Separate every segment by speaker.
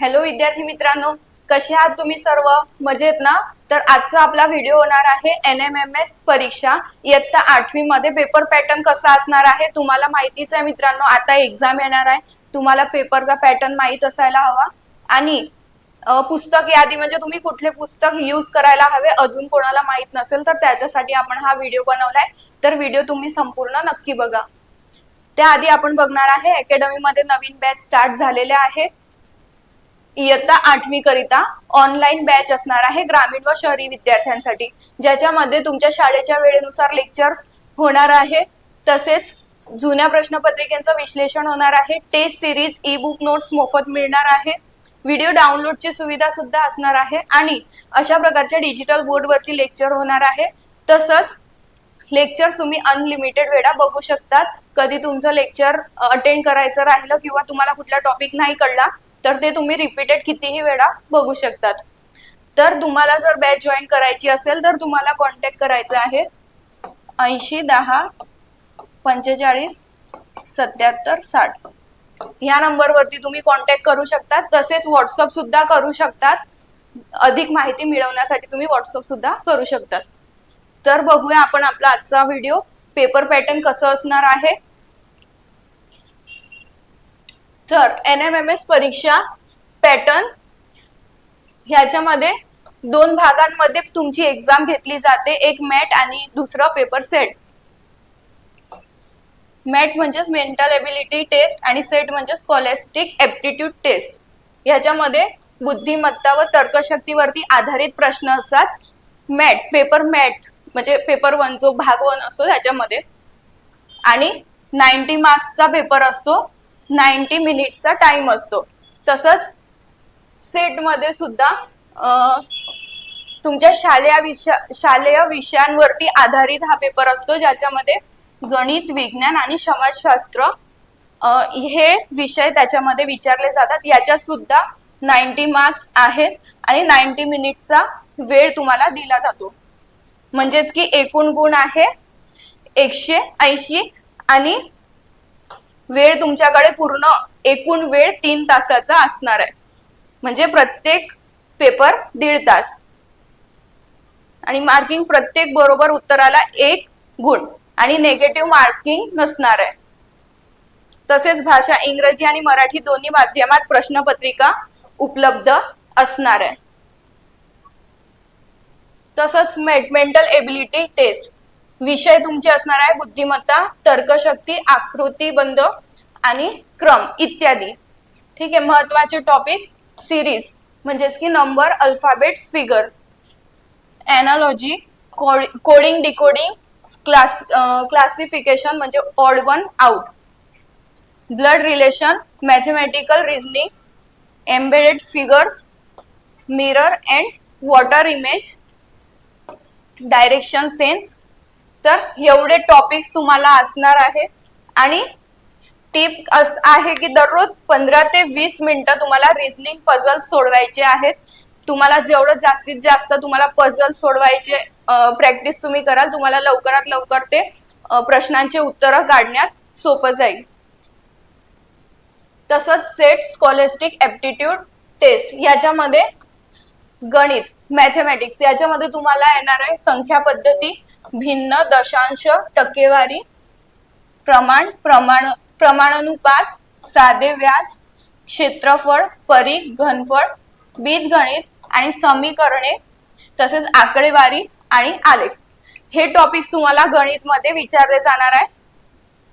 Speaker 1: Hello विद्यार्थी मित्रांनो. कसे आहात तुम्ही सर्व? मजेत ना? तर आजचा आपला व्हिडिओ होणार आहे एन एम एम एस परीक्षा. इयत्ता आठवी मध्ये पेपर पॅटर्न कसा असणार आहे तुम्हाला माहितीच आहे मित्रांनो. आता एक्झाम येणार आहे. तुम्हाला पेपरचा पॅटर्न माहीत असायला हवा. आणि पुस्तक यादी म्हणजे तुम्ही कुठले पुस्तक यूज करायला हवे अजून कोणाला माहीत नसेल तर त्याच्यासाठी आपण हा व्हिडिओ बनवलाय. तर व्हिडिओ तुम्ही संपूर्ण नक्की बघा. त्याआधी आपण बघणार आहे अकॅडमी मध्ये नवीन बॅच स्टार्ट झालेल्या आहेत इयत्ता आठवी करिता ऑनलाईन बॅच असणार आहे ग्रामीण व शहरी विद्यार्थ्यांसाठी. ज्याच्यामध्ये तुमच्या शाळेच्या वेळेनुसार लेक्चर होणार आहे. तसेच जुन्या प्रश्नपत्रिकेचं विश्लेषण होणार आहे. Test series e book notes मोफत मिळणार आहे. व्हिडिओ डाउनलोडची सुविधा सुद्धा असणार आहे. आणि अशा प्रकारच्या डिजिटल बोर्डवरती लेक्चर होणार आहे. तसंच लेक्चर तुम्ही अनलिमिटेड वेळा बघू शकतात. कधी तुमचं लेक्चर अटेंड करायचं राहिलं किंवा तुम्हाला कुठला टॉपिक नाही कळला तर ते तुम्ही रिपीटेड कितीही वेळा बघू शकतात. तर तुम्हाला जर बॅच जॉईन करायची असेल तर तुम्हाला कॉन्टॅक्ट करायचा आहे ऐंशी दहा पंचेचाळीस सत्याहत्तर साठ. ह्या नंबरवरती तुम्ही कॉन्टॅक्ट करू शकतात. तसेच व्हॉट्सअप सुद्धा करू शकतात. अधिक माहिती मिळवण्यासाठी तुम्ही व्हॉट्सअप सुद्धा करू शकतात. तर बघूया आपण आपला आजचा व्हिडिओ पेपर पॅटर्न कसं असणार आहे? तर एन एम एम एस परीक्षा पॅटर्न ह्याच्यामध्ये दोन भागांमध्ये तुमची एक्झाम घेतली जाते. एक मॅट आणि दुसरं पेपर सेट मॅट म्हणजेच मेंटल एबिलिटी टेस्ट आणि सेट म्हणजे स्कॉलेस्टिक एप्टिट्यूड टेस्ट ह्याच्यामध्ये बुद्धिमत्ता व तर्कशक्तीवरती आधारित प्रश्न असतात. मॅट पेपर मॅट म्हणजे पेपर वन जो भाग वन असतो त्याच्यामध्ये आणि नाईन्टी मार्क्सचा पेपर असतो. नाईन्टी मिनिटचा टाइम असतो. तसंच सेटमध्ये सुद्धा तुमच्या शालेय विषया शालेय विषयांवरती आधारित हा पेपर असतो ज्याच्यामध्ये गणित विज्ञान आणि समाजशास्त्र हे विषय त्याच्यामध्ये विचारले जातात. याच्या सुद्धा नाईन्टी मार्क्स आहेत आणि नाईन्टी मिनिट्सचा वेळ तुम्हाला दिला जातो. म्हणजेच की एकूण गुण आहे एकशे ऐंशी आणि वेळ तुमच्याकडे पूर्ण एकूण वेळ तीन तासाचा असणार आहे. म्हणजे प्रत्येक पेपर दीड तास. आणि मार्किंग प्रत्येक बरोबर उत्तराला एक गुण आणि नेगेटिव्ह मार्किंग नसणार आहे. तसेच भाषा इंग्रजी आणि मराठी दोन्ही माध्यमात प्रश्नपत्रिका उपलब्ध असणार आहे. तसंच मेंटल एबिलिटी टेस्ट विषय तुमचे असणार आहे बुद्धिमत्ता तर्कशक्ती आकृतीबंध आणि क्रम इत्यादी. ठीक आहे महत्त्वाचे टॉपिक सिरीज म्हणजेच की number alphabet figure analogy coding decoding class classification म्हणजे odd one out blood relation mathematical reasoning embedded figures mirror and water image direction sense तर एवढे टॉपिक्स तुम्हाला असणार आहे. आणि टिप अस आहे की दररोज पंधरा ते वीस मिनिटं तुम्हाला रिझनिंग पझल सोडवायचे आहेत. तुम्हाला जेवढं जास्तीत जास्त तुम्हाला पझल सोडवायचे प्रॅक्टिस तुम्ही कराल तुम्हाला लवकरात लवकर ते प्रश्नांचे उत्तरं काढण्यात सोपं जाईल. तसंच सेट स्कॉलेस्टिक ऍप्टिट्यूड टेस्ट याच्यामध्ये गणित. मॅथमॅटिक्स याच्यामध्ये तुम्हाला येणार आहे संख्या पद्धती भिन्न दशांश टक्केवारी प्रमाण प्रमाण प्रमाणानुपात साधे व्याज क्षेत्रफळ परीघ घनफळ बीजगणित आणि समीकरणे तसेच आकडेवारी आणि आलेख. हे टॉपिक्स तुम्हाला गणित मध्ये विचारले जाणार आहे.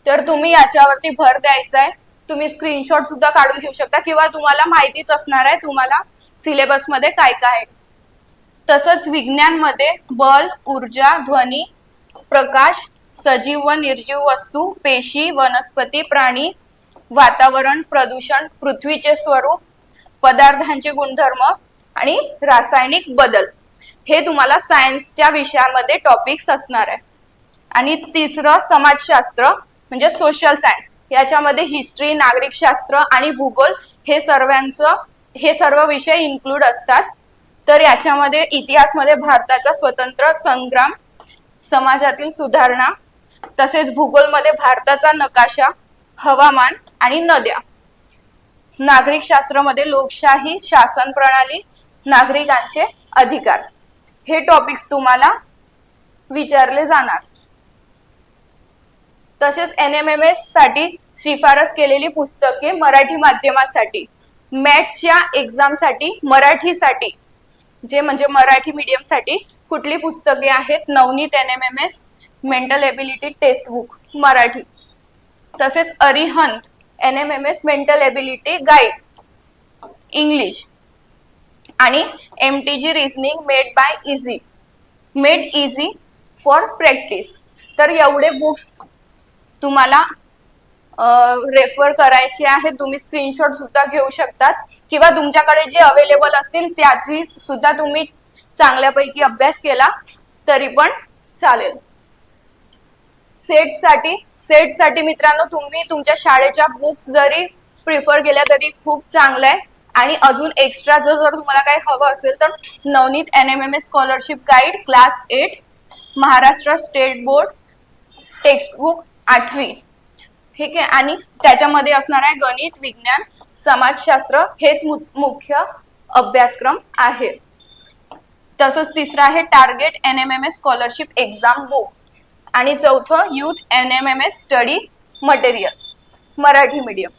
Speaker 1: तर तुम्ही याच्यावरती भर द्यायचा आहे. तुम्ही स्क्रीनशॉट सुद्धा काढून घेऊ शकता किंवा तुम्हाला माहितीच असणार आहे तुम्हाला सिलेबसमध्ये काय काय आहे. तसंच विज्ञानमध्ये बल ऊर्जा ध्वनी प्रकाश सजीव व निर्जीव वस्तू पेशी वनस्पती प्राणी वातावरण प्रदूषण पृथ्वीचे स्वरूप पदार्थांचे गुणधर्म आणि रासायनिक बदल. हे तुम्हाला सायन्सच्या विषयामध्ये टॉपिक्स असणार आहे. आणि तिसरं समाजशास्त्र म्हणजे सोशल सायन्स. याच्यामध्ये हिस्ट्री नागरिकशास्त्र आणि भूगोल हे सर्वांचं हे सर्व विषय इन्क्लूड असतात. तर याच्यामध्ये इतिहासमध्ये भारताचा स्वतंत्र संग्राम समाजातील सुधारणा तसेच भूगोलमध्ये भारताचा नकाशा हवामान आणि नद्या. नागरिक शास्त्रामध्ये लोकशाही शासन प्रणाली नागरिकांचे अधिकार. हे टॉपिक्स तुम्हाला विचारले जाणार. तसेच एन एम एम एससाठी शिफारस केलेली पुस्तके मराठी माध्यमासाठी मॅटच्या एक्झामसाठी मराठीसाठी जे म्हणजे मराठी मीडियमसाठी कुठली पुस्तके आहेत? Navneet N M M S mental ability text book Marathi. तसेच Arihant N M M S mental ability guide English आणि M T G reasoning made by easy made easy for practice तर एवढे बुक्स तुम्हाला refer करायचे आहेत. तुम्ही screenshot सुद्धा घेऊ शकतात. किंवा तुमच्याकडे जे अवेलेबल असतील त्याची सुद्धा तुम्ही चांगल्यापैकी अभ्यास केला तरी पण चालेल. सेटसाठी सेटसाठी मित्रांनो तुम्ही तुमच्या शाळेच्या बुक्स जरी प्रिफर केल्या तरी खूप चांगलं आहे. आणि अजून एक्स्ट्रा जर जर तुम्हाला काही हवं असेल तर Navneet N M M S scholarship guide class eight Maharashtra state board textbook आठवी. ठीक आहे? आणि त्याच्यामध्ये असणार आहे गणित विज्ञान समाजशास्त्र हेच मुख्य अभ्यासक्रम आहे. तसंच तिसरं आहे target N M M S scholarship exam book आणि चौथं youth N M M S study material Marathi medium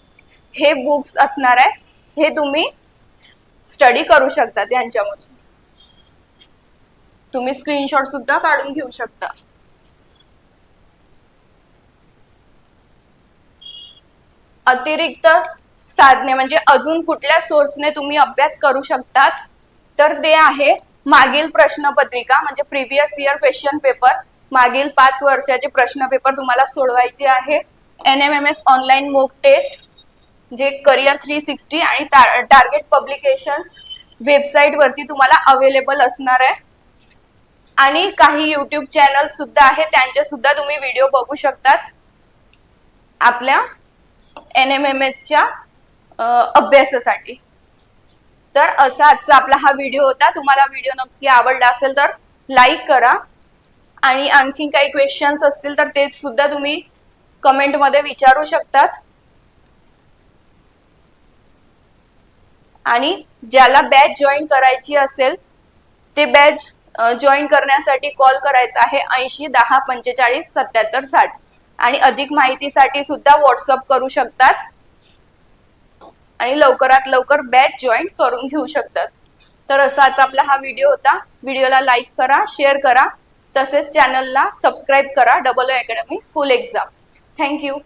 Speaker 1: हे बुक्स असणार आहे. हे तुम्ही स्टडी करू शकता त्यांच्यामधून तुम्ही स्क्रीनशॉट सुद्धा काढून घेऊ शकता. अतिरिक्त साधने म्हणजे अजून कुठल्या सोर्सने तुम्ही अभ्यास करू शकतात तर ते आहे मागील प्रश्नपत्रिका म्हणजे प्रिव्हियस इयर क्वेश्चन पेपर मागील पाच वर्षाचे प्रश्न पेपर तुम्हाला सोडवायचे आहे. N M M S online mock test जे करिअर थ्री सिक्स्टी आणि टार्गेट पब्लिकेशन्स वेबसाईट वरती तुम्हाला अवेलेबल असणार आहे. आणि काही युट्यूब चॅनल सुद्धा आहे त्यांचे सुद्धा तुम्ही व्हिडिओ बघू शकतात. आपल्या एन एम एम एसच्या अभ्यासासाठी. तर असा आजचा आपला हा व्हिडिओ होता. तुम्हाला व्हिडिओ नक्की आवडला असेल तर लाईक करा. आणि आणखी काही क्वेश्चन्स असतील तर ते सुद्धा तुम्ही कमेंटमध्ये विचारू शकतात. आणि ज्याला बॅच जॉईन करायची असेल ते बॅच जॉईन करण्यासाठी कॉल करायचा आहे ऐंशी दहा पंचेचाळीस सत्याहत्तर साठ. आणि अधिक माहितीसाठी सुद्धा व्हॉट्सअप करू शकतात. आणि लवकरात लवकर बॅच जॉईन करून घेऊ शकतात. तर असाच आपला हा व्हिडिओ होता. व्हिडिओला लाईक करा शेअर करा. तसेच चॅनलला सबस्क्राईब करा. Double academy school exam. Thank you